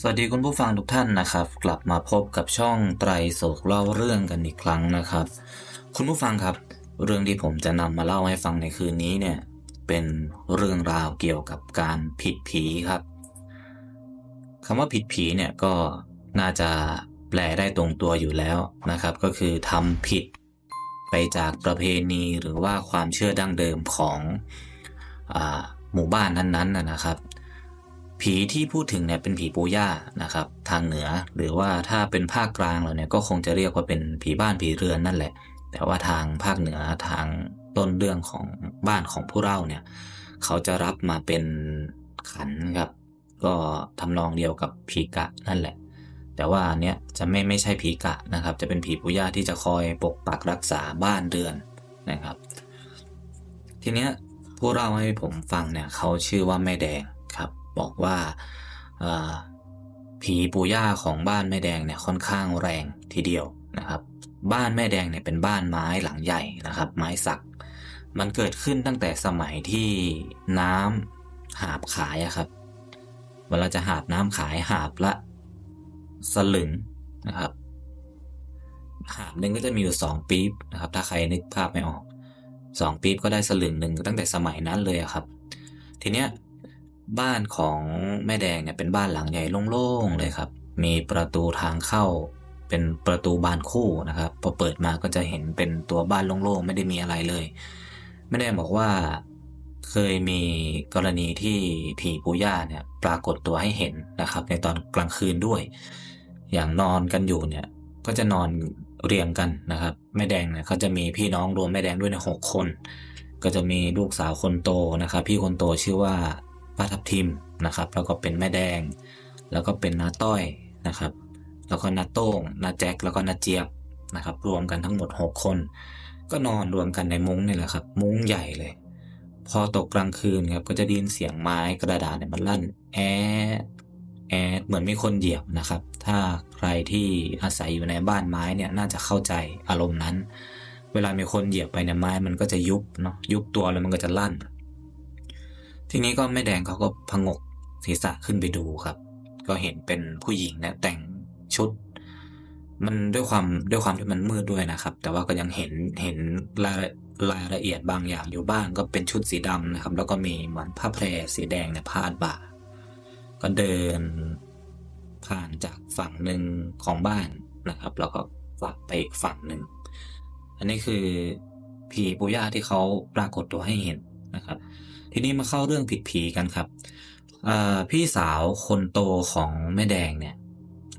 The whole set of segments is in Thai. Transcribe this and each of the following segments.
สวัสดีคุณผู้ฟังทุกท่านนะครับ กลับมาพบกับช่องไตรโศกเล่าเรื่องกันอีกครั้งนะครับ คุณผู้ฟังครับ เรื่องที่ผมจะนำมาเล่าให้ฟังในคืนนี้เนี่ยเป็นเรื่องราวเกี่ยวกับการผิดผีครับคำว่าผิดผีเนี่ยก็น่าจะแปลได้ตรงตัวอยู่แล้วนะครับ ก็คือทำผิดไปจากประเพณีหรือว่าความเชื่อดั้งเดิมของอหมู่บ้านนั้นๆนะนะครับ ผีที่พูดถึงเนี่ยเป็นผีปูย่านะครับทางเหนือหรือว่าถ้าเป็นภาคกลางเราเนี่ยก็คงจะเรียกว่าเป็นผีบ้านผีเรือนนั่นแหละ แต่ว่าทางภาคเหนือทางต้นเรื่องของบ้านของผู้เล่าเนี่ยเขาจะรับมาเป็นขันครับ ก็ทำนองเดียวกับผีกะนั่นแหละ แต่ว่าอันเนี้ยจะไม่ไม่ใช่ผีกะนะครับ จะเป็นผีปูย่าที่จะคอยปกปักรักษาบ้านเรือนนะครับ ทีเนี้ยผู้เล่าให้ผมฟังเนี่ยเขาชื่อว่าแม่แดง บอกว่าผีปู่ย่าของบ้านแม่แดงเนี่ยค่อนข้างแรงทีเดียวนะครับ บ้านแม่แดงเนี่ยเป็นบ้านไม้หลังใหญ่นะครับ ไม้สัก มันเกิดขึ้นตั้งแต่สมัยที่น้ำหาบขายอะครับเวลาจะหาบน้ำขายหาบละ สลึงนะครับ หาบหนึ่งก็จะมีอยู่สองปี๊บนะครับ ถ้าใครนึกภาพไม่ออกสองปี๊บก็ได้สลึงหนึ่งตั้งแต่สมัยนั้นเลยอะครับ ทีเนี้ย บ้านของแม่แดงเนี่ยเป็นบ้านหลังใหญ่โล่งๆเลยครับ มีประตูทางเข้า เป็นประตูบานคู่นะครับ พอเปิดมาก็จะเห็นเป็นตัวบ้านโล่งๆไม่ได้มีอะไรเลย แม่แดงบอกว่าเคยมีกรณีที่ผีปู่ย่าเนี่ยปรากฏตัวให้เห็นนะครับ ในตอนกลางคืนด้วย อย่างนอนกันอยู่เนี่ยก็จะนอนเรียงกันนะครับแม่แดงเนี่ยเขาจะมีพี่น้องรวมแม่แดงด้วยในหกคน ก็จะมีลูกสาวคนโตนะครับ พี่คนโตชื่อว่า ป้าทับทิมนะครับ แล้วก็เป็นแม่แดง แล้วก็เป็นนาต้อยนะครับ แล้วก็นาโต้งนาแจ็คแล้วก็นาเจี๊ยบนะครับ รวมกันทั้งหมด 6 คน ก็นอนรวมกันในมุ้งนี่แหละครับ มุ้งใหญ่เลย พอตกกลางคืนครับก็จะได้ยินเสียงไม้กระดาษเนี่ยมันลั่นแอดแอดเหมือนมีคนเหยียบนะครับ ถ้าใครที่อาศัยอยู่ในบ้านไม้เนี่ยน่าจะเข้าใจอารมณ์นั้น เวลามีคนเหยียบไปเนี่ยไม้มันก็จะยุบเนาะยุบตัวแล้วมันก็จะลั่น ทีนี้ก็แม่แดงเขาก็พงกศีรษะขึ้นไปดูครับ ก็เห็นเป็นผู้หญิงนี่ยแต่งชุด มันด้วยความด้วยความที่มันมืดด้วยนะครับ แต่ว่าก็ยังเห็นเห็นรายรายละเอียดบางอย่างอยู่บ้างก็เป็นชุดสีดำนะครับ แล้วก็มีเหมือนผ้าแพรสีแดงเนี่ยพาดบ่า ก็เดินผ่านจากฝั่งหนึ่งของบ้านนะครับ แล้วก็กลับไปอีกฝั่งหนึ่ง อันนี้คือผีปู่ย่าที่เขาปรากฏตัวให้เห็นนะครับ ทีนี้มาเข้าเรื่องผิดผีกันครับพี่สาวคนโตของแม่แดงเนี่ย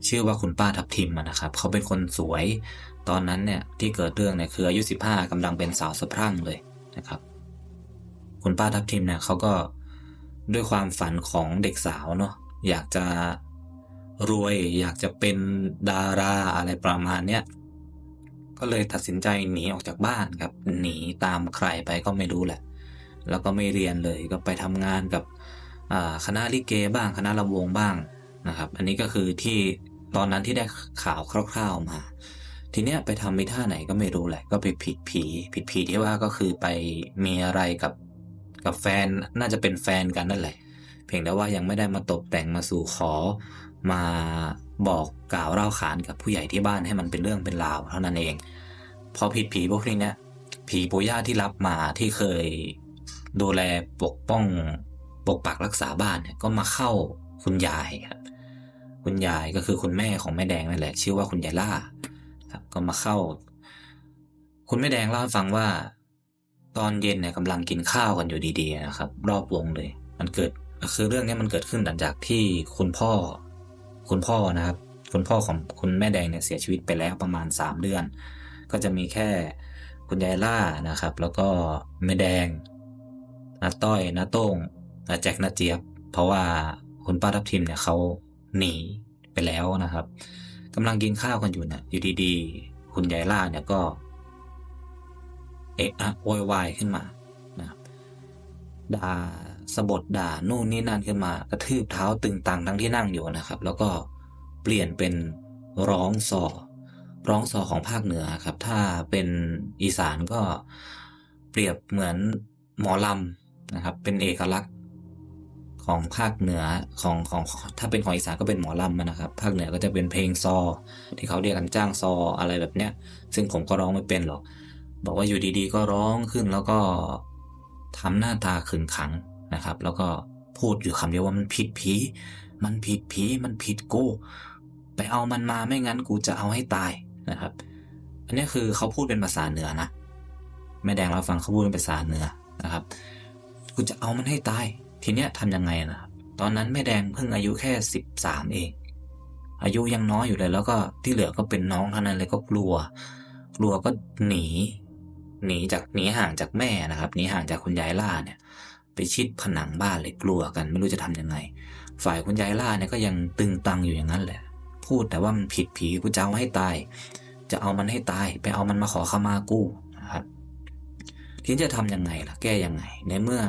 ชื่อว่าคุณป้าทับทิมนะครับ เขาเป็นคนสวย ตอนนั้นเนี่ยที่เกิดเรื่องเนี่ยคืออายุ 15กำลังเป็นสาวสะพรั่งเลยนะครับ คุณป้าทับทิมเนี่ยเขาก็ด้วยความฝันของเด็กสาวเนาะอยากจะรวยอยากจะเป็นดาราอะไรประมาณเนี้ยก็เลยตัดสินใจหนีออกจากบ้านครับ หนีตามใครไปก็ไม่รู้แหละ แล้วก็ไม่เรียนเลยก็ไปทำงานกับคณะลิเกบ้าง คณะระวงบ้างนะครับ อันนี้ก็คือที่ตอนนั้นที่ได้ข่าวคร่าวๆมา ทีเนี้ยไปทำไม่ท่าไหนก็ไม่รู้แหละ ก็ไปผิดผีผิดผีที่ว่าก็คือไปมีอะไรกับกับแฟนน่าจะเป็นแฟนกันนั่นแหละ เพียงแต่ว่ายังไม่ได้มาตกแต่งมาสู่ขอมาบอกกล่าวเล่าขานกับผู้ใหญ่ที่บ้านให้มันเป็นเรื่องเป็นราวเท่านั้นเอง พอผิดผีพวกนี้เนี่ยผีปู่ย่าที่รับมาที่เคย ดูแลปกป้องปกปักรักษาบ้านเนี่ยก็มาเข้าคุณยายครับ คุณยายก็คือคุณแม่ของแม่แดงนั่นแหละ ชื่อว่าคุณยายล่า ครับ ก็มาเข้า คุณแม่แดงเล่าให้ฟังว่า ตอนเย็นเนี่ยกำลังกินข้าวกันอยู่ดีๆนะครับ รอบวงเลย มันเกิดคือเรื่องนี้มันเกิดขึ้นหลังจากที่คุณพ่อ คุณพ่อนะครับ คุณพ่อของคุณแม่แดงเนี่ยเสียชีวิตไปแล้วประมาณสามเดือน ก็จะมีแค่คุณยายล่านะครับ แล้วก็แม่แดง นาต้อยนาโต้งนาแจ็คนาเจี๊ยบ เพราะว่าคุณป้าทับทิมเนี่ยเขาหนีไปแล้วนะครับกำลังกินข้าวกันอยู่เนี่ยอยู่ดีๆ คุณยายล่าเนี่ยก็ เอะอะโวยวายขึ้นมานะครับด่าสะบดด่านู่นนี่นั่นขึ้นมา กระทืบเท้าตึงตังทั้งที่นั่งอยู่นะครับ แล้วก็เปลี่ยนเป็นร้องซอร้องซอของภาคเหนือครับ ถ้าเป็นอีสานก็เปรียบเหมือนหมอลำ นะครับ เป็นเอกลักษณ์ของภาคเหนือของของถ้าเป็นของอีสานก็เป็นหมอลำนะครับ ภาคเหนือก็จะเป็นเพลงซอ ที่เขาเรียกกันจ้างซออะไรแบบเนี้ย ซึ่งผมก็ร้องไม่เป็นหรอก บอกว่าอยู่ดีๆ ก็ร้องขึ้นแล้วก็ทำหน้าตาขึงขังนะครับ แล้วก็พูดอยู่คำเดียวว่ามันผิดผี มันผิดผี มันผิดกู ไปเอามันมาไม่งั้นกูจะเอาให้ตายนะครับ อันนี้คือเขาพูดเป็นภาษาเหนือนะแม่แดงเราฟังเขาพูดเป็นภาษาเหนือนะครับ กูจะเอามันให้ตาย ทีเนี้ยทำยังไงนะครับตอนนั้นแม่แดงเพิ่งอายุแค่สิบสามเอง อายุยังน้อยอยู่เลย แล้วก็ที่เหลือก็เป็นน้องเท่านั้นเลยก็กลัว กลัวก็หนี หนีจากหนีห่างจากแม่นะครับหนีห่างจากคุณยายล่าเนี่ย ไปชิดผนังบ้านเลยกลัวกันไม่รู้จะทำยังไง ฝ่ายคุณยายล่าเนี่ยก็ยังตึงตังอยู่อย่างนั้นแหละ พูดแต่ว่ามันผิดผีกูจะเอาให้ตาย จะเอามันให้ตาย ไปเอามันมาขอขมากู ทีนจะทำยังไงล่ะ แก้ยังไง ในเมื่อ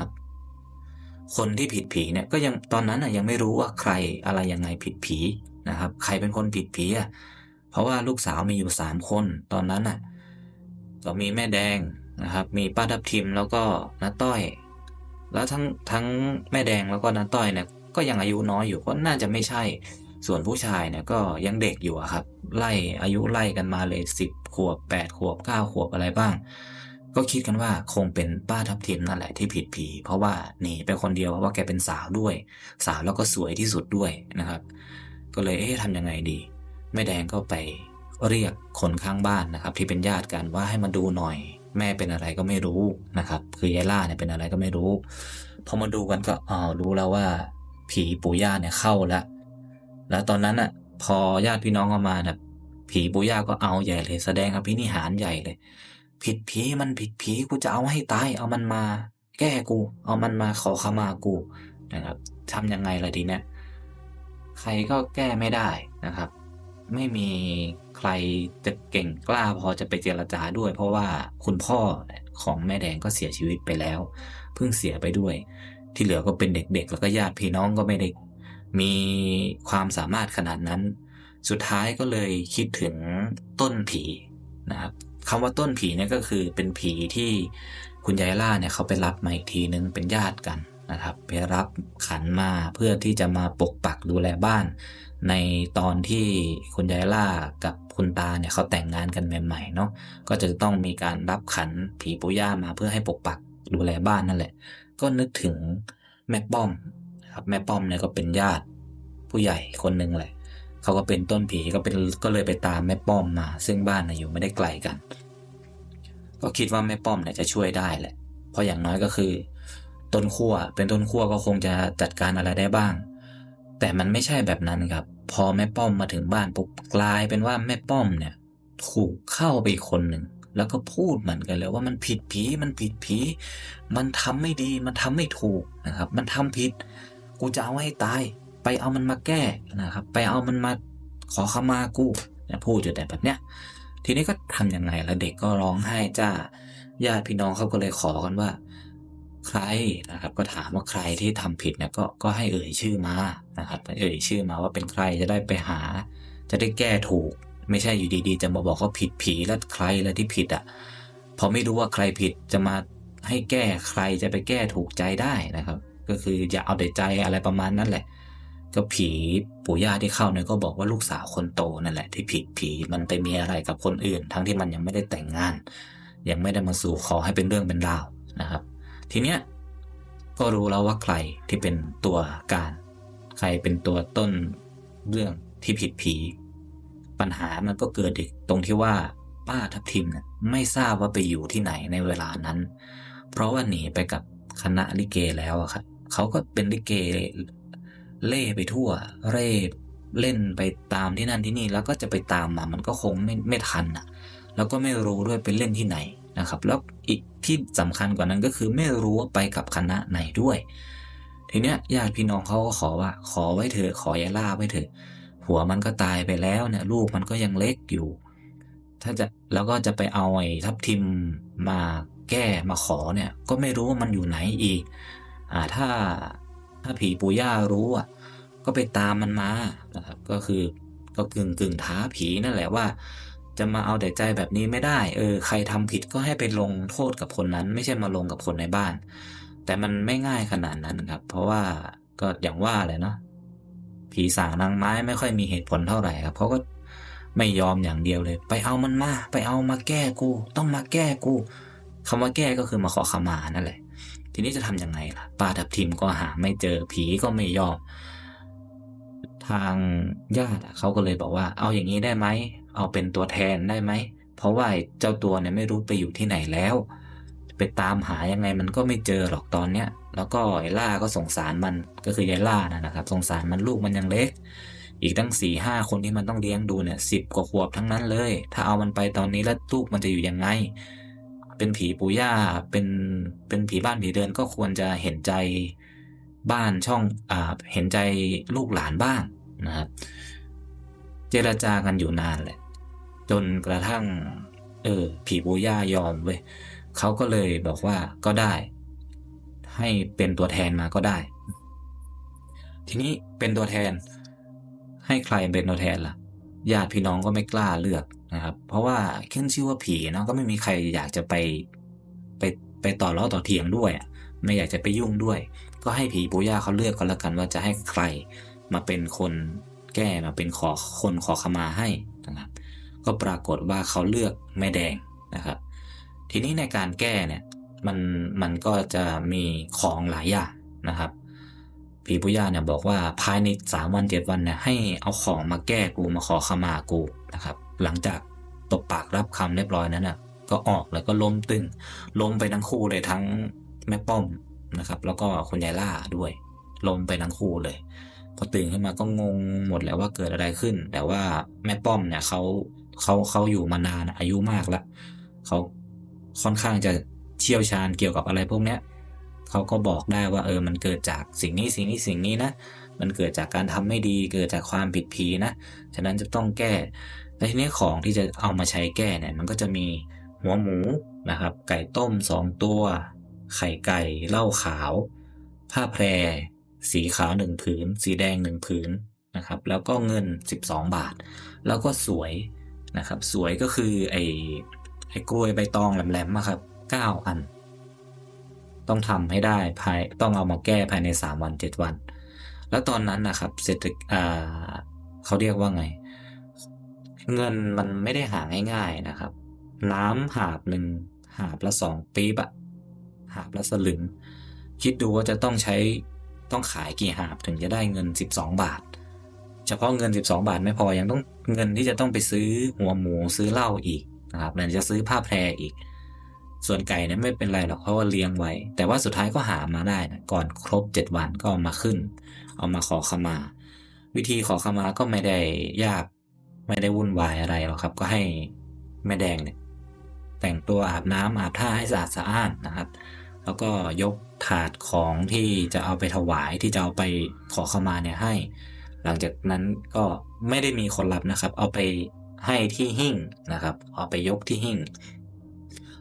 คนที่ผิดผีเนี่ย ก็ยังตอนนั้นอะยังไม่รู้ว่าใครอะไรยังไงผิดผีนะครับ ใครเป็นคนผิดผีอะเพราะว่าลูกสาวมีอยู่สามคนตอนนั้นอะก็มีแม่แดงนะครับ มีป้าทับทิมแล้วก็น้าต้อย แล้วทั้งทั้งแม่แดงแล้วก็น้าต้อยเนี่ยก็ยังอายุน้อยอยู่ก็น่าจะไม่ใช่ ส่วนผู้ชายเนี่ยก็ยังเด็กอยู่ครับ ไล่อายุไล่กันมาเลยสิบขวบแปดขวบเก้าขวบอะไรบ้าง ก็คิดกันว่าคงเป็นป้าทับทิมนั่นแหละที่ผิดผี เพราะว่าหนีไปคนเดียวเพราะว่าแกเป็นสาวด้วย สาวแล้วก็สวยที่สุดด้วยนะครับ ก็เลยเอ๊ะทำยังไงดี แม่แดงก็ไปเรียกคนข้างบ้านนะครับ ที่เป็นญาติกันว่าให้มาดูหน่อย แม่เป็นอะไรก็ไม่รู้นะครับ คือยายล่าเนี่ยเป็นอะไรก็ไม่รู้พอมาดูกันก็อ๋อรู้แล้วว่า ผีปู่ย่าเนี่ยเข้าแล้วแล้วตอนนั้นอะ พอญาติพี่น้องเอามาเนี่ยผีปู่ย่าก็เอาใหญ่เลย แสดงครับพินิหารใหญ่เลย ผิดผีมันผิดผีกูจะเอาให้ตาย เอามันมา แก้กู เอามันมาขอขมากูนะครับทำยังไงล่ะทีเนี้ยใครก็แก้ไม่ได้นะครับ ไม่มีใครจะเก่งกล้าพอจะไปเจรจาด้วย เพราะว่าคุณพ่อของแม่แดงก็เสียชีวิตไปแล้ว เพิ่งเสียไปด้วย ที่เหลือก็เป็นเด็กๆ แล้วก็ญาติพี่น้องก็ไม่ได้มีความสามารถขนาดนั้น สุดท้ายก็เลยคิดถึงต้นผีนะครับ คำว่าต้นผีเนี่ยก็คือเป็นผีที่คุณยายล่าเนี่ยเขาไปรับมาอีกทีนึงเป็นญาติกันนะครับไปรับขันมาเพื่อที่จะมาปกปักดูแลบ้าน ในตอนที่คุณยายล่ากับคุณตาเนี่ยเขาแต่งงานกันใหม่ๆเนาะก็จะต้องมีการรับขันผีปู่ย่ามาเพื่อให้ปกปักดูแลบ้านนั่นแหละ ก็นึกถึงแม่ป้อมครับแม่ป้อมเนี่ยก็เป็นญาติผู้ใหญ่คนหนึ่งแหละ เขาก็เป็นต้นผีก็เป็นก็เลยไปตามแม่ป้อมมา ซึ่งบ้านนะอยู่ไม่ได้ไกลกัน ก็คิดว่าแม่ป้อมเนี่ยจะช่วยได้แหละ เพราะอย่างน้อยก็คือ ต้นขั้วเป็นต้นขั้วก็คงจะจัดการอะไรได้บ้าง แต่มันไม่ใช่แบบนั้นครับ พอแม่ป้อมมาถึงบ้านปุ๊บกลายเป็นว่าแม่ป้อมเนี่ย ถูกเข้าไปอีกคนหนึ่งแล้วก็พูดเหมือนกันเลยว่ามันผิดผีมันผิดผี มันทำไม่ดีมันทำไม่ถูกนะครับ มันทำผิด กูจะเอาให้ตาย ไปเอามันมาแก้นะครับ ไปเอามันมาขอขมากูนี่ยพูดอยู่แต่แบบเนี้ยทีนี้ก็ทำยังไงและเด็กก็ร้องไห้จ้าญาติพี่น้องเขาก็เลยขอกันว่า ใครนะครับ ก็ถามว่าใครที่ทำผิดเนี่ยก็ก็ให้เอ่ยชื่อมานะครับเอ่ยชื่อมาว่าเป็นใครจะได้ไปหา จะได้แก้ถูก ไม่ใช่อยู่ดีๆ จะมาบอกว่าผิดผีแล้วใครแล้วที่ผิดอะพอไม่รู้ว่าใครผิดจะมาให้แก้ใครจะไปแก้ถูกใจได้นะครับ ก็คืออย่าเอาแต่ใจอะไรประมาณนั้นแหละ ก็ผีปู่ย่าที่เข้าเนี่ยก็บอกว่าลูกสาวคนโตนั่นแหละที่ผิดผีมันไปมีอะไรกับคนอื่น ทั้งที่มันยังไม่ได้แต่งงาน ยังไม่ได้มาสู่ขอให้เป็นเรื่องเป็นราวนะครับ ทีเนี้ยก็รู้แล้วว่าใครที่เป็นตัวการ ใครเป็นตัวต้นเรื่องที่ผิดผี ปัญหามันก็เกิดอีกตรงที่ว่าป้าทับทิมเนี่ยไม่ทราบว่าไปอยู่ที่ไหนในเวลานั้น เพราะว่าหนีไปกับคณะลิเกแล้วอะครับเขาก็เป็นลิเก เล่ไปทั่ว เร่เล่นไปตามที่นั่นที่นี่แล้วก็จะไปตามมามันก็คงไม่ไม่ทันอะแล้วก็ไม่รู้ด้วยไปเล่นที่ไหนนะครับ แล้วอีกที่สำคัญกว่านั้นก็คือไม่รู้ว่าไปกับคณะไหนด้วย ทีเนี้ยญาติพี่น้องเขาก็ขอว่า ขอไว้เถอะขอยาล่าไว้เถอะหัวมันก็ตายไปแล้วเนี่ยลูกมันก็ยังเล็กอยู่ ถ้าจะแล้วก็จะไปเอาไอ้ทับทิมมาแก้มาขอเนี่ย ก็ไม่รู้ว่ามันอยู่ไหนอีก อ่าถ้าถ้าผีปู่ย่ารู้อะ ก็ไปตามมันมานะครับ ก็คือก็กึ่งกึ่งท้าผีนั่นแหละว่า จะมาเอาแต่ใจแบบนี้ไม่ได้ เออ ใครทำผิดก็ให้ไปลงโทษกับคนนั้น ไม่ใช่มาลงกับคนในบ้าน แต่มันไม่ง่ายขนาดนั้นครับ เพราะว่าก็อย่างว่าแหละเนาะผีสางนางไม้ไม่ค่อยมีเหตุผลเท่าไหร่ครับเขาก็ไม่ยอมอย่างเดียวเลย ไปเอามันมา ไปเอามาแก้กู ต้องมาแก้กูคำว่าแก้ก็คือมาขอขมานั่นแหละ ทีนี้จะทำยังไงล่ะป้าทับทิมก็หาไม่เจอผีก็ไม่ยอม ทางญาติเขาก็เลยบอกว่า เอาอย่างนี้ได้ไหม เอาเป็นตัวแทนได้ไหม เพราะว่าเจ้าตัวเนี่ยไม่รู้ไปอยู่ที่ไหนแล้ว ไปตามหายังไงมันก็ไม่เจอหรอกตอนเนี้ย แล้วก็ไอ้ล่าก็สงสารมันก็คือยายล่านะครับ สงสารมันลูกมันยังเล็ก อีกตั้งสี่ห้าคนที่มันต้องเลี้ยงดูเนี่ยสิบกว่าขวบทั้งนั้นเลย ถ้าเอามันไปตอนนี้แล้วลูกมันจะอยู่ยังไง เป็นผีปู่ย่าเป็นเป็นผีบ้านผีเรือนก็ควรจะเห็นใจบ้านช่องอ่าเห็นใจลูกหลานบ้าง นะครับ เจรจากันอยู่นานแหละ จนกระทั่ง เออ ผีปู่ย่ายอมเว้ยเขาก็เลยบอกว่าก็ได้ ให้เป็นตัวแทนมาก็ได้ ทีนี้เป็นตัวแทน ให้ใครเป็นตัวแทนล่ะญาติพี่น้องก็ไม่กล้าเลือกนะครับ เพราะว่าขึ้นชื่อว่าผีเนาะก็ไม่มีใครอยากจะไปไปไปต่อล้อต่อเถียงด้วย ไม่อยากจะไปยุ่งด้วย ก็ให้ผีปู่ย่าเขาเลือกก็แล้วกันว่าจะให้ใคร มาเป็นคนแก้มาเป็นขอคนขอขมาให้นะครับ ก็ปรากฏว่าเขาเลือกแม่แดงนะครับ ทีนี้ในการแก้เนี่ยมันมันก็จะมีของหลายอย่างนะครับผีปุย่าเนี่ยบอกว่าภายในสามวันเจ็ดวันเนี่ยให้เอาของมาแก้กูมาขอขมากูนะครับ หลังจากตบปากรับคำเรียบร้อยนั้นน่ะก็ออกแล้วก็ล้มตึงล้มไปทั้งคู่เลยทั้งแม่ป้อมนะครับ แล้วก็คุณยายล่าด้วยล้มไปทั้งคู่เลย พอตื่นขึ้นมาก็งงหมดแล้วว่าเกิดอะไรขึ้น แต่ว่าแม่ป้อมเนี่ยเขาเขาเขาอยู่มานานอายุมากแล้วเขาค่อนข้างจะเชี่ยวชาญเกี่ยวกับอะไรพวกเนี้ยเขาก็บอกได้ว่าเออมันเกิดจากสิ่งนี้สิ่งนี้สิ่งนี้นะมันเกิดจากการทำไม่ดีเกิดจากความผิดผีนะฉะนั้นจะต้องแก้และทีนี้ของที่จะเอามาใช้แก้เนี่ยมันก็จะมีหัวหมูนะครับ ไก่ต้มสองตัว ไข่ไก่เหล้าขาว ผ้าแพร สีขาวหนึ่งผืน สีแดงหนึ่งผืนนะครับ แล้วก็เงิน 12 บาท แล้วก็สวยนะครับ สวยก็คือไอ้ไอ้กล้วยใบตองแหลมๆอะครับ 9 อัน ต้องทำให้ได้ภายต้องเอามาแก้ภายใน 3 วัน 7 วัน แล้วตอนนั้นนะครับเศรษฐกิจอ่าเขาเรียกว่าไง เงินมันไม่ได้หาง่ายๆนะครับ น้ำหาบหนึ่งหาบละสองปีบอะหาบละสลึง คิดดูว่าจะต้องใช้ ต้องขายกี่หาบถึงจะได้เงิน 12 บาท เฉพาะเงิน 12 บาทไม่พอยังต้องเงินที่จะต้องไปซื้อหัวหมูซื้อเหล้าอีกนะครับไหนจะซื้อผ้าแพรอีก ส่วนไก่เนี่ยไม่เป็นไรหรอกเพราะว่าเลี้ยงไว้ แต่ว่าสุดท้ายก็หามาได้นะก่อนครบ 7 วันก็เอามาขึ้น เอามาขอขมา วิธีขอขมาก็ไม่ได้ยากไม่ได้วุ่นวายอะไรหรอกครับ ก็ให้แม่แดงเนี่ยแต่งตัวอาบน้ำอาบท่าให้สะอาดสะอ้านนะครับ แล้วก็ยกถาดของที่จะเอาไปถวายที่จะเอาไปขอขมาเนี่ยให้ หลังจากนั้นก็ไม่ได้มีคนรับนะครับ เอาไปให้ที่หิ้งนะครับ เอาไปยกที่หิ้ง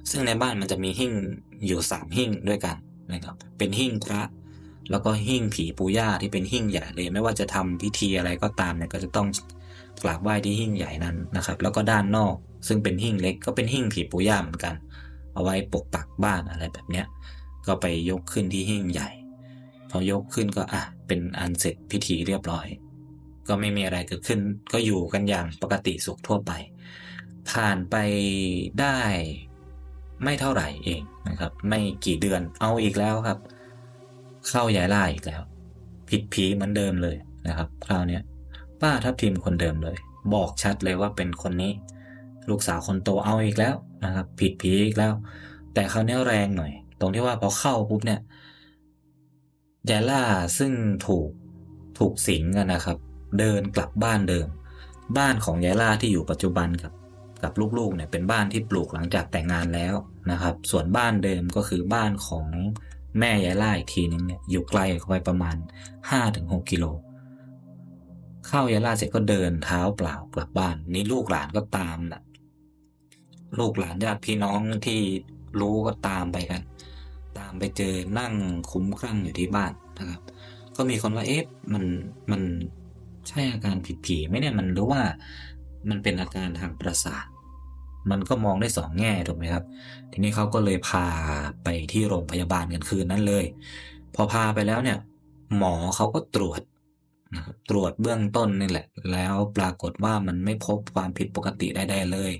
ซึ่งในบ้านมันจะมีหิ้งอยู่สามหิ้งด้วยกันนะครับ เป็นหิ้งพระ แล้วก็หิ้งผีปูย่าที่เป็นหิ้งใหญ่เลย ไม่ว่าจะทำพิธีอะไรก็ตามเนี่ยก็จะต้องกราบไหว้ที่หิ้งใหญ่นั้นนะครับ แล้วก็ด้านนอก ซึ่งเป็นหิ้งเล็กก็เป็นหิ้งผีปูย่าเหมือนกัน เอาไว้ปกปักบ้านอะไรแบบเนี้ย ก็ไปยกขึ้นที่หิ้งใหญ่ พอยกขึ้นก็อะเป็นอันเสร็จพิธีเรียบร้อย ก็ไม่มีอะไรเกิดขึ้น ก็อยู่กันอย่างปกติสุขทั่วไป ผ่านไปได้ไม่เท่าไหร่เองนะครับ ไม่กี่เดือนเอาอีกแล้วครับ เข้ายายล่าอีกแล้ว ผิดผีเหมือนเดิมเลยนะครับ คราวนี้ป้าทับทิมคนเดิมเลย บอกชัดเลยว่าเป็นคนนี้ ลูกสาวคนโตเอาอีกแล้ว นะครับผิดผีอีกแล้ว แต่คราวนี้แรงหน่อย ตรงที่ว่าพอเข้าปุ๊บเนี่ยยายล่าซึ่งถูกถูกสิงกันนะครับ เดินกลับบ้านเดิม บ้านของยายล่าที่อยู่ปัจจุบันกับกับลูกๆเนี่ยเป็นบ้านที่ปลูกหลังจากแต่งงานแล้วนะครับ ส่วนบ้านเดิมก็คือบ้านของแม่ยายล่าอีกทีนึงเนี่ยอยู่ไกลออกไปประมาณ 5-6 กิโล เข้ายายล่าเสร็จก็เดินเท้าเปล่ากลับบ้าน นี่ลูกหลานก็ตามนะ ลูกหลานญาติพี่น้องที่รู้ก็ตามไปกัน ตามไปเจอนั่งคุ้มคลั่งอยู่ที่บ้านนะครับ ก็มีคนว่าเอ๊ะมันมันใช่อาการผิดผีไหมเนี่ยมันหรือว่ามันเป็นอาการทางประสาทมันก็มองได้สองแง่ถูกไหมครับ ทีนี้เขาก็เลยพาไปที่โรงพยาบาลกันคืนนั้นเลย พอพาไปแล้วเนี่ย หมอเขาก็ตรวจ ตรวจเบื้องต้นนี่แหละ แล้วปรากฏว่ามันไม่พบความผิดปกติใดๆเลย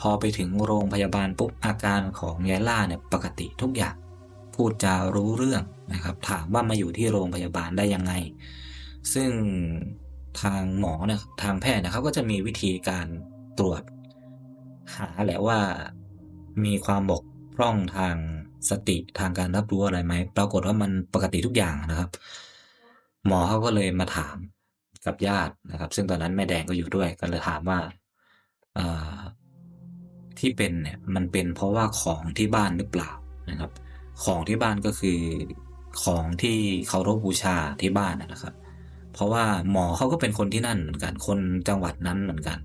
พอไปถึงโรงพยาบาลปุ๊บอาการของยายล่าเนี่ยปกติทุกอย่าง พูดจารู้เรื่องนะครับ ถามว่ามาอยู่ที่โรงพยาบาลได้ยังไง ซึ่งทางหมอเนี่ยทางแพทย์นะครับก็จะมีวิธีการตรวจ หาแหละว่ามีความบกพร่องทางสติทางการรับรู้อะไรไหม ปรากฏว่ามันปกติทุกอย่างนะครับ หมอเขาก็เลยมาถามกับญาตินะครับ ซึ่งตอนนั้นแม่แดงก็อยู่ด้วยก็เลยถามว่าที่เป็นเนี่ยมันเป็นเพราะว่าของที่บ้านหรือเปล่านะครับ ของที่บ้านก็คือของที่เคารพบูชาที่บ้านนะครับ เพราะว่าหมอเขาก็เป็นคนที่นั่นเหมือนกัน คนจังหวัดนั้นเหมือนกัน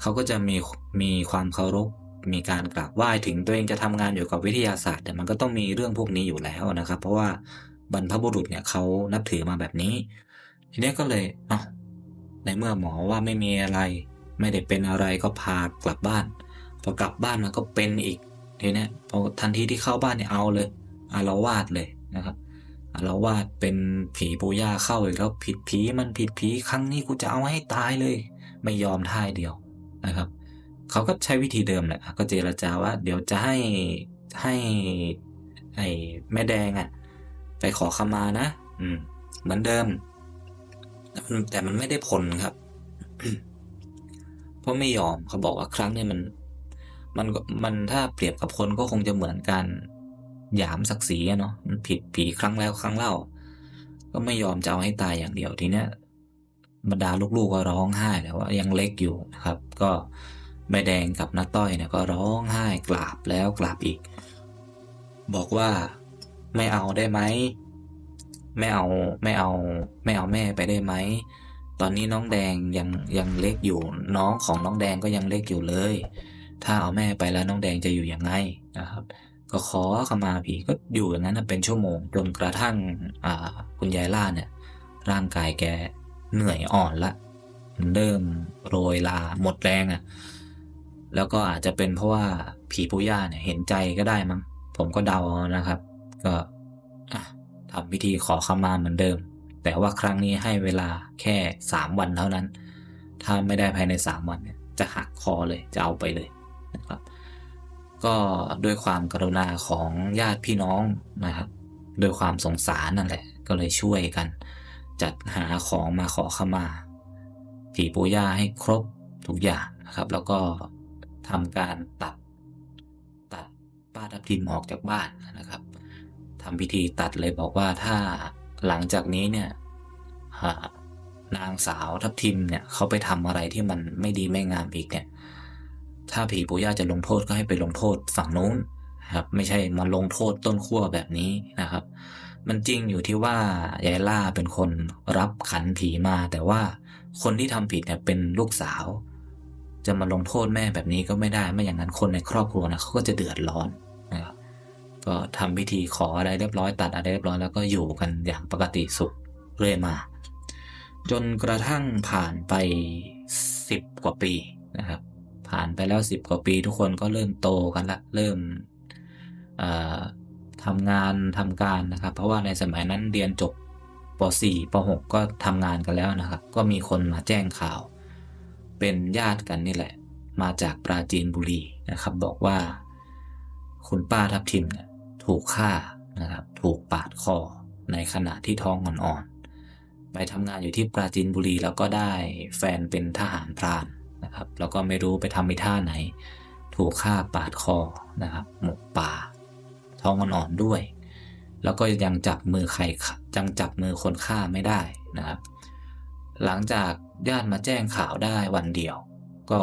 เขาก็จะมีมีความเคารพมีการกราบไหว้ถึงตัวเองจะทำงานอยู่กับวิทยาศาสตร์แต่มันก็ต้องมีเรื่องพวกนี้อยู่แล้วนะครับ เพราะว่า บรรพบุรุษเนี่ยเขานับถือมาแบบนี้ ทีนี้ก็เลยเอ้าในเมื่อหมอว่าไม่มีอะไร ไม่ได้เป็นอะไรก็พากลับบ้าน พอกลับบ้านมันก็เป็นอีกทีเนี้ยพอทันทีที่เข้าบ้านเนี่ยเอาเลยอารวาสเลยนะครับอารวาสเป็นผีปูย่าเข้าอีกแล้วผิดผีมันผิดผีครั้งนี้กูจะเอาให้ตายเลย ไม่ยอมท่ายเดียวนะครับเขาก็ใช้วิธีเดิมแหละก็เจรจาว่า เดี๋ยวจะให้ให้ไอ้แม่แดงอะ่ะ ไปขอขมานะ อืม เหมือนเดิม แต่มันไม่ได้ผลครับ เพราะไม่ยอมเขาบอกว่าครั้งนี้มัน มันก็มันถ้าเปรียบกับคนก็คงจะเหมือนกันหยามศักดิ์ศรีอะเนาะมันผิดผีครั้งแล้วครั้งเล่า ก็ไม่ยอมจะเอาให้ตายอย่างเดียวทีเนี้ยบรรดาลูกๆก็ร้องไห้แต่ว่ายังเล็กอยู่นะครับ ก็แม่แดงกับน้าต้อยเนี่ยก็ร้องไห้กราบแล้วกราบอีก บอกว่า ไม่เอาได้ไหมไม่เอาไม่เอาไม่เอาแม่ไปได้ไหมตอนนี้น้องแดงยังยังเล็กอยู่น้องของน้องแดงก็ยังเล็กอยู่เลย ถ้าเอาแม่ไปแล้วน้องแดงจะอยู่ยังไงนะครับ ก็ขอขมาผีก็อยู่อย่างนั้นเป็นชั่วโมงจนกระทั่งคุณยายล่าเนี่ย ร่างกายแกเหนื่อยอ่อนละเริ่มโรยลาหมดแรงอะ่ะแล้วก็อาจจะเป็นเพราะว่าผีปู่ย่าเนี่ยเห็นใจก็ได้มั้งผมก็เดานะครับ ก็ทำพิธีขอขมาเหมือนเดิม แต่ว่าครั้งนี้ให้เวลาแค่สามวันเท่านั้น ถ้าไม่ได้ภายในสามวันเนี่ยจะหักคอเลยจะเอาไปเลยนะครับ ก็ด้วยความกรุณาของญาติพี่น้องนะครับด้วยความสงสารนั่นแหละ ก็เลยช่วยกัน จัดหาของมาขอขมา ผีปู่ย่าให้ครบทุกอย่างนะครับ แล้วก็ทำการตัด ตัดป้าทับทิมออกจากบ้านนะ ทำพิธีตัดเลยบอกว่าถ้าหลังจากนี้เนี่ยนางสาวทับทิมเนี่ยเขาไปทำอะไรที่มันไม่ดีไม่งามอีกเนี่ย ถ้าผีปู่ย่าจะลงโทษก็ให้ไปลงโทษฝั่งนู้นครับ ไม่ใช่มาลงโทษต้นขั้วแบบนี้นะครับ มันจริงอยู่ที่ว่ายายล่าเป็นคนรับขันผีมา แต่ว่าคนที่ทำผิดเนี่ยเป็นลูกสาว จะมาลงโทษแม่แบบนี้ก็ไม่ได้ไม่อย่างนั้นคนในครอบครัวนะเขาก็จะเดือดร้อน ก็ทำพิธีขออะไรเรียบร้อยตัดอะไรเรียบร้อยแล้วก็อยู่กันอย่างปกติสุขเรื่อยมา จนกระทั่งผ่านไปสิบกว่าปีนะครับ ผ่านไปแล้วสิบกว่าปี ทุกคนก็เริ่มโตกันละเริ่มทำงานทำการนะครับ เพราะว่าในสมัยนั้นเรียนจบป .4 ป .6 ก็ทำงานกันแล้วนะครับ ก็มีคนมาแจ้งข่าว เป็นญาติกันนี่แหละ มาจากปราจีนบุรีนะครับ บอกว่า คุณป้าทับทิมเนี่ยถูกฆ่านะครับ ถูกปาดคอในขณะที่ท้องอ่อนๆ ไปทำงานอยู่ที่ปราจีนบุรีแล้วก็ได้แฟนเป็นทหารพรานนะครับ แล้วก็ไม่รู้ไปทำในท่าไหน ถูกฆ่าปาดคอนะครับ หมกป่า ท้องอ่อนๆด้วย แล้วก็ยังจับมือใครยังจับมือคนฆ่าไม่ได้นะครับ หลังจากญาติมาแจ้งข่าวได้วันเดียว ก็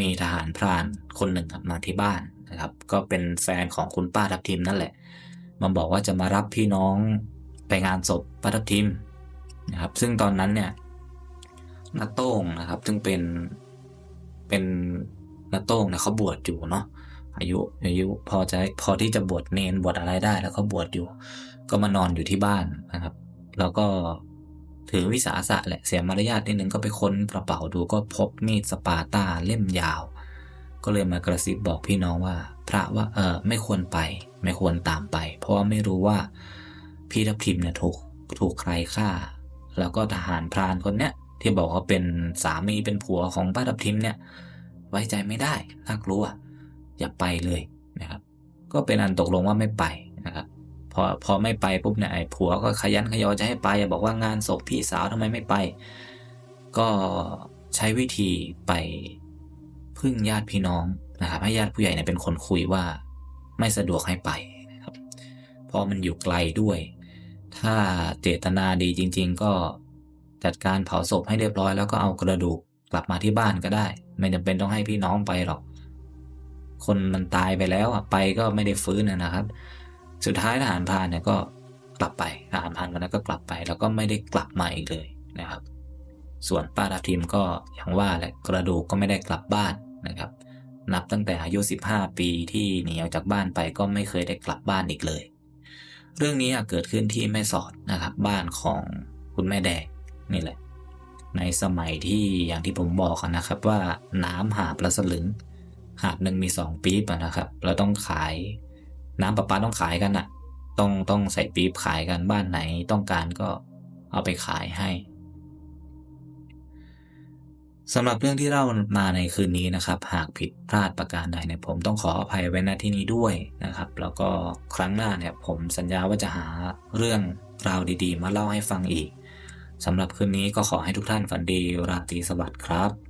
มีทหารพรานคนหนึ่งมาที่บ้าน นะครับ ก็เป็นแฟนของคุณป้าทับทิมนั่นแหละ มาบอกว่าจะมารับพี่น้องไปงานศพป้าทับทิมนะครับ ซึ่งตอนนั้นเนี่ยนาโต้งนะครับ ซึ่งเป็นเป็นนาโต้งเนี่ยเขาบวชอยู่เนาะอายุอายุพอจะพอที่จะบวชเนนบวชอะไรได้ แล้วเขาบวชอยู่ ก็มานอนอยู่ที่บ้านนะครับ แล้วก็ถือวิสาสะแหละเสียมารยาทนิดนึงก็ไปค้นกระเป๋าดูก็พบมีดสปาร์ตาเล่มยาว ก็เลยมากระซิบบอกพี่น้องว่า พระว่าเออไม่ควรไป ไม่ควรตามไป เพราะว่าไม่รู้ว่าพี่ทับทิมเนี่ยถูกถูกใครฆ่า แล้วก็ทหารพรานคนเนี้ยที่บอกว่าเป็นสามีเป็นผัวของป้าทับทิมเนี่ย ไว้ใจไม่ได้น่ากลัว อย่าไปเลยนะครับ ก็เป็นอันตกลงว่าไม่ไปนะครับพอพอไม่ไปปุ๊บเนี่ยไอ้ผัวก็ขยันขยอจะให้ไปบอกว่างานศพพี่สาวทำไมไม่ไป ก็ใช้วิธีไป พึ่งญาติพี่น้องนะครับให้ญาติผู้ใหญ่เนี่ยเป็นคนคุยว่าไม่สะดวกให้ไปนะครับเพราะมันอยู่ไกลด้วย ถ้าเจตนาดีจริง ๆ ก็จัดการเผาศพให้เรียบร้อย แล้วก็เอากระดูกกลับมาที่บ้านก็ได้ ไม่จำเป็นต้องให้พี่น้องไปหรอก คนมันตายไปแล้วอะไปก็ไม่ได้ฟื้นนะครับ สุดท้ายทหารพรานเนี่ยก็กลับไปทหารพรานคนนั้นก็กลับไป แล้วก็ไม่ได้กลับมาอีกเลยนะครับ ส่วนป้าทับทิมก็อย่างว่าแหละกระดูกก็ไม่ได้กลับบ้าน นะครับ นับตั้งแต่อายุ 15 ปีที่หนีออกจากบ้านไปก็ไม่เคยได้กลับบ้านอีกเลย เรื่องนี้เกิดขึ้นที่แม่สอดนะครับ บ้านของคุณแม่แดงนี่แหละ ในสมัยที่อย่างที่ผมบอกนะครับว่าน้ำหาบละสลึง หาบหนึ่งมีสองปี๊บนะครับ เราต้องขายน้ำประปาต้องขายกันอะ ต้องต้องใส่ปี๊บขายกันบ้านไหนต้องการก็เอาไปขายให้ สำหรับเรื่องที่เล่ามาในคืนนี้นะครับ หากผิดพลาดประการใดเนี่ยผมต้องขออภัยไว้ณที่นี้ด้วยนะครับ แล้วก็ครั้งหน้าเนี่ยผมสัญญาว่าจะหาเรื่องราวดีๆ มาเล่าให้ฟังอีกสำหรับคืนนี้ก็ขอให้ทุกท่านฝันดีราตรีสวัสดิ์ครับ